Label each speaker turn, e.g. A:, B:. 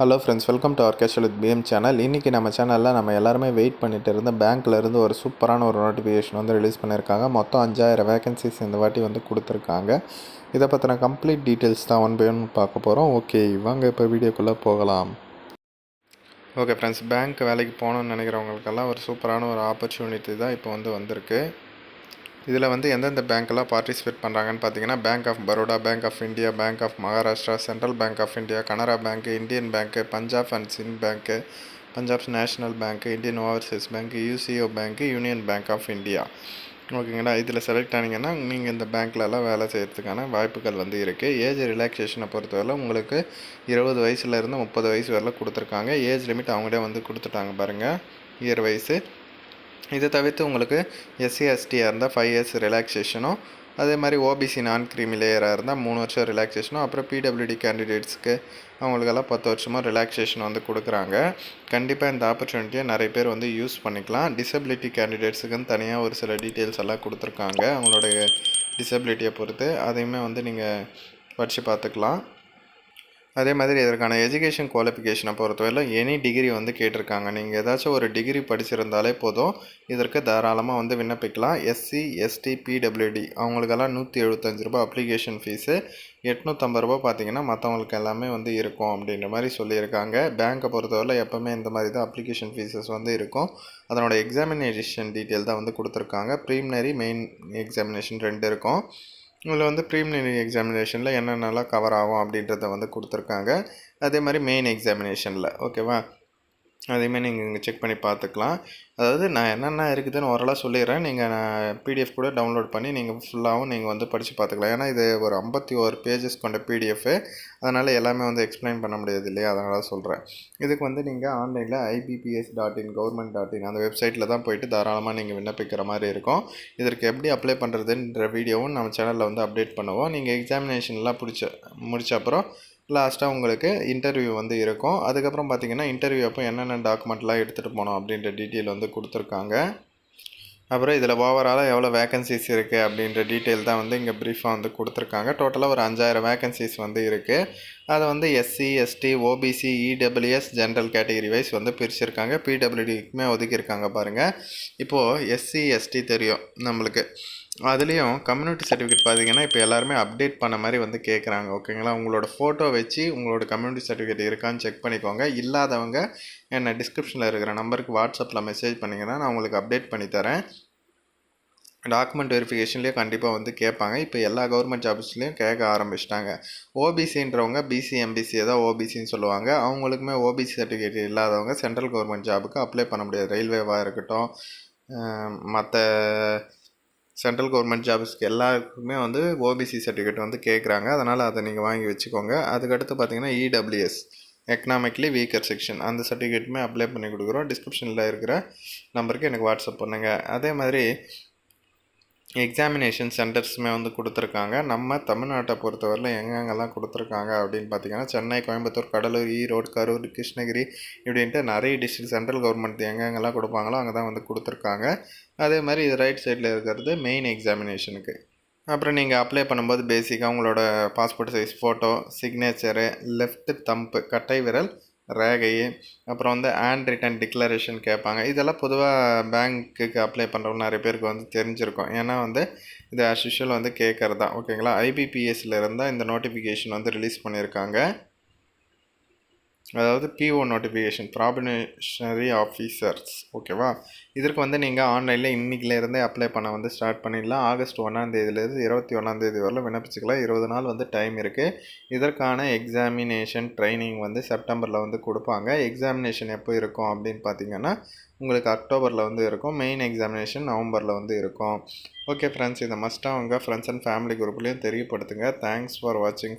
A: Hello friends welcome to our casual with PM channel இன்றைக்கி நம்ம சேனலில் நம்ம எல்லாருமே வெயிட் பண்ணிட்டு இருந்த பேங்க்லேருந்து ஒரு சூப்பரான ஒரு நோட்டிஃபிகேஷன் வந்து ரிலீஸ் பண்ணியிருக்காங்க மொத்தம் அஞ்சாயிரம் வேகன்சிஸ் இந்த வாட்டி வந்து கொடுத்துருக்காங்க. இதை பற்றின கம்ப்ளீட் டீட்டெயில்ஸ் தான் ஒன் பை ஒன் பார்க்க போகிறோம் ஓகே வாங்க இப்போ வீடியோக்குள்ளே போகலாம். ஓகே ஃப்ரெண்ட்ஸ் பேங்க் வேலைக்கு போகணுன்னு நினைக்கிறவங்களுக்கெல்லாம் ஒரு சூப்பரான ஒரு ஆப்பர்ச்சுனிட்டி தான் இப்போ வந்து வந்திருக்கு. இதில் வந்து எந்தெந்த பேங்க்கெல்லாம் பார்ட்டிசிபேட் பண்ணுறாங்கன்னு பார்த்தீங்கன்னா bank of Baroda bank of India bank of Maharashtra central bank of India Canara bank Indian bank Punjab and Sind bank Punjab national bank Indian overseas bank UCO bank union bank of India ஓகேங்களா? இதில் select ஆனீங்கன்னா நீங்கள் இந்த பேங்க்லலாம் வேலை செய்கிறதுக்கான வாய்ப்புகள் வந்து இருக்குது age ரிலாக்ஸேஷனை பொறுத்தவரை உங்களுக்கு இருபது வயசுலேருந்து முப்பது வயசு வரலாம் கொடுத்துருக்காங்க. ஏஜ் லிமிட் அவங்களே வந்து கொடுத்துட்டாங்க பாருங்கள் இயர் வயசு. இதை தவிர்த்து உங்களுக்கு எஸ்சி எஸ்டியாக இருந்தால் ஃபைவ் இயர்ஸ் ரிலாக்ஸேஷனும் அதே மாதிரி ஓபிசி நான் கிரீமி லேயராக இருந்தால் மூணு வருஷம் ரிலாக்ஸேஷனும் அப்புறம் பிடபிள்யூடி கேண்டிடேட்ஸ்க்கு அவங்களுக்கெல்லாம் பத்து வருஷமாக ரிலாக்ஸேஷன் வந்து கொடுக்குறாங்க. கண்டிப்பாக இந்த ஆப்பர்ச்சுனிட்டியை நிறைய பேர் வந்து யூஸ் பண்ணிக்கலாம். டிசபிலிட்டி கேண்டிடேட்ஸுக்குன்னு தனியாக ஒரு சில டீட்டெயில்ஸ் எல்லாம் கொடுத்துருக்காங்க. அவங்களுடைய டிசபிலிட்டியை பொறுத்து. அதையுமே வந்து நீங்கள் படித்து பார்த்துக்கலாம். அதே மாதிரி இதற்கான எஜுகேஷன் குவாலிஃபிகேஷனை பொறுத்தவரையிலும் எனி டிகிரி வந்து கேட்டிருக்காங்க. நீங்கள் ஏதாச்சும் ஒரு டிகிரி படிச்சிருந்தாலே போதும். இதற்கு தாராளமாக வந்து விண்ணப்பிக்கலாம். எஸ்சி எஸ்டி பிடபிள்யூடி அவங்களுக்கெல்லாம் நூற்றி எழுபத்தஞ்சு ரூபா அப்ளிகேஷன் ஃபீஸு எட்நூற்றம்பது ரூபா பார்த்தீங்கன்னா மற்றவங்களுக்கு எல்லாமே வந்து இருக்கும் அப்படின்ற மாதிரி சொல்லியிருக்காங்க. பேங்க்கை பொறுத்தவரை எப்போவுமே இந்த மாதிரி தான் அப்ளிகேஷன் ஃபீஸஸ் வந்து இருக்கும். அதனோட எக்ஸாமினேஷன் டீட்டெயில் தான் வந்து கொடுத்துருக்காங்க. ப்ரீமினரி மெயின் எக்ஸாமினேஷன் ரெண்டு இருக்கும். இதில் வந்து ப்ரீமினரி எக்ஸாமினேஷனில் என்னென்னலாம் கவர் ஆகும் அப்படின்றத வந்து கொடுத்துருக்காங்க. அதே மாதிரி மெயின் எக்ஸாமினேஷனில் ஓகேவா அதேமாதிரி நீங்கள் இங்கே செக் பண்ணி பார்த்துக்கலாம். அதாவது நான் என்னென்ன இருக்குதுன்னு ஓரளவு சொல்லிடுறேன். நீங்கள் நான் பிடிஎஃப் கூட டவுன்லோட் பண்ணி நீங்கள் ஃபுல்லாகவும் நீங்கள் வந்து படித்து பார்த்துக்கலாம். ஏன்னா இது ஒரு ஐம்பத்தி ஒரு பேஜஸ் கொண்ட பிடிஎஃப்பு அதனால் எல்லாமே வந்து எக்ஸ்பிளைன் பண்ண முடியாது இல்லையா? அதனால் சொல்கிறேன் இதுக்கு வந்து நீங்கள் ஆன்லைனில் IBPS dot in government dot in அந்த வெப்சைட்டில் தான் போயிட்டு தாராளமாக நீங்கள் விண்ணப்பிக்கிற மாதிரி இருக்கும். இதற்கு எப்படி அப்ளை பண்ணுறதுன்ற வீடியோவும் நம்ம சேனலில் வந்து அப்டேட் பண்ணுவோம். நீங்கள் எக்ஸாமினேஷன்லாம் பிடிச்ச முடிச்ச அப்புறம் லாஸ்ட்டாக உங்களுக்கு இன்டர்வியூ வந்து இருக்கும். அதுக்கப்புறம் பார்த்தீங்கன்னா இன்டர்வியூ அப்போ என்னென்ன டாக்குமெண்ட்லாம் எடுத்துகிட்டு போனோம் அப்படின்ற டீட்டெயில் வந்து கொடுத்துருக்காங்க. அப்புறம் இதில் ஓவராலாக எவ்வளோ வேகன்சிஸ் இருக்குது அப்படின்ற டீட்டெயில் தான் வந்து இங்கே ப்ரீஃபாக வந்து கொடுத்துருக்காங்க. டோட்டலாக ஒரு அஞ்சாயிரம் வேகன்சிஸ் வந்து இருக்குது அதை வந்து SC ST OBC EWS general category wise வந்து பிரிச்சிருக்காங்க. பிடபிள்யூடிக்குமே ஒதுக்கியிருக்காங்க பாருங்கள் இப்போது எஸ்சி எஸ்டி தெரியும் நம்மளுக்கு. அதுலேயும் கம்யூனிட்டி சர்டிஃபிகேட் பார்த்தீங்கன்னா இப்போ எல்லாருமே அப்டேட் பண்ண மாதிரி வந்து கேட்குறாங்க ஓகேங்களா உங்களோட ஃபோட்டோ வச்சு உங்களோட கம்யூனிட்டி சர்டிஃபிகேட் இருக்கான்னு செக் பண்ணிக்கோங்க. இல்லாதவங்க என்ன டிஸ்கிரிப்ஷனில் இருக்கிற நம்பருக்கு வாட்ஸ்அப்பில் மெசேஜ் பண்ணிங்கன்னா நான் உங்களுக்கு அப்டேட் பண்ணி தரேன். டாக்குமெண்ட் வெரிஃபிகேஷன்லேயே கண்டிப்பாக வந்து கேட்பாங்க. இப்போ எல்லா கவர்மெண்ட் ஜாப்ஸ்லேயும் கேட்க ஆரம்பிச்சிட்டாங்க. ஓபிசின்றவங்க பிசி எம்பிசி தான் ஓபிசின்னு சொல்லுவாங்க. அவங்களுக்குமே ஓபிசி சர்டிஃபிகேட் இல்லாதவங்க சென்ட்ரல் கவர்மெண்ட் ஜாபுக்கு அப்ளை பண்ண முடியாது. ரயில்வேவாக இருக்கட்டும் மற்ற சென்ட்ரல் கவர்மெண்ட் ஜாப்ஸ்க்கு எல்லாருக்குமே வந்து ஓபிசி சர்டிஃபிகேட் வந்து கேட்குறாங்க அதனால் அதை நீங்கள் வாங்கி வச்சுக்கோங்க. அதுக்கடுத்து பார்த்தீங்கன்னா இடபிள்யூஎஸ் எக்கனாமிக்லி வீக்கர் செக்ஷன் அந்த சர்டிஃபிகேட்டுமே அப்ளை பண்ணி கொடுக்குறோம். டிஸ்கிரிப்ஷனில் இருக்கிற நம்பருக்கு எனக்கு வாட்ஸ்அப் பண்ணுங்கள் அதே மாதிரி எக்ஸாமினேஷன் சென்டர்ஸுமே வந்து கொடுத்துருக்காங்க. நம்ம தமிழ்நாட்டை பொறுத்தவரையில் எங்கெங்கெல்லாம் கொடுத்துருக்காங்க அப்படின்னு பார்த்தீங்கன்னா சென்னை கோயம்புத்தூர் கடலூர் ஈரோடு கரூர் கிருஷ்ணகிரி இப்படின்ட்டு நிறைய டிஸ்ட்ரிக்ட் சென்ட்ரல் கவர்மெண்ட் எங்கெங்கெல்லாம் கொடுப்பாங்களோ அங்கே தான் வந்து கொடுத்துருக்காங்க. அதே மாதிரி இது ரைட் சைடில் இருக்கிறது மெயின் எக்ஸாமினேஷனுக்கு அப்புறம் நீங்கள் அப்ளை பண்ணும்போது பேசிக்காக உங்களோட passport size photo signature left thumb கட்டை விரல் ரேகை அப்புறம் வந்து ஹேண்ட் ரிட்டன் டிக்ளரேஷன் கேட்பாங்க. இதெல்லாம் பொதுவாக பேங்க்குக்கு அப்ளை பண்ணுறவங்க நிறைய பேருக்கு வந்து தெரிஞ்சிருக்கும். ஏன்னா வந்து இது அஸ் வந்து கேட்குறது தான் ஓகேங்களா ஐபிபிஎஸ்சில் இருந்தால் இந்த நோட்டிஃபிகேஷன் வந்து ரிலீஸ் பண்ணியிருக்காங்க. அதாவது பிஓ நோட்டிஃபிகேஷன் ப்ராபினேஷனரி ஆஃபீஸர்ஸ் ஓகேவா இதற்கு வந்து நீங்கள் ஆன்லைனில் இன்றைக்கிலேருந்தே அப்ளை பண்ண வந்து ஸ்டார்ட் பண்ணிடலாம். ஆகஸ்ட் ஒன்றாந்தேதியிலேருந்து இருபத்தி ஒன்றாந்தேதி வரலாம் விண்ணப்பிச்சிக்கலாம். இருபது நாள் வந்து டைம் இருக்குது இதற்கான எக்ஸாமினேஷன் ட்ரைனிங் வந்து செப்டம்பரில் வந்து கொடுப்பாங்க. எக்ஸாமினேஷன் எப்போ இருக்கும் அப்படின்னு பார்த்தீங்கன்னா உங்களுக்கு அக்டோபரில் வந்து இருக்கும். மெயின் எக்ஸாமினேஷன் நவம்பரில் வந்து இருக்கும். ஓகே ஃப்ரெண்ட்ஸ் இதை மஸ்ட்டாக உங்கள் ஃப்ரெண்ட்ஸ் அண்ட் ஃபேமிலி குரூப்லேயும் தெரியப்படுத்துங்க. தேங்க்ஸ் ஃபார் வாட்சிங்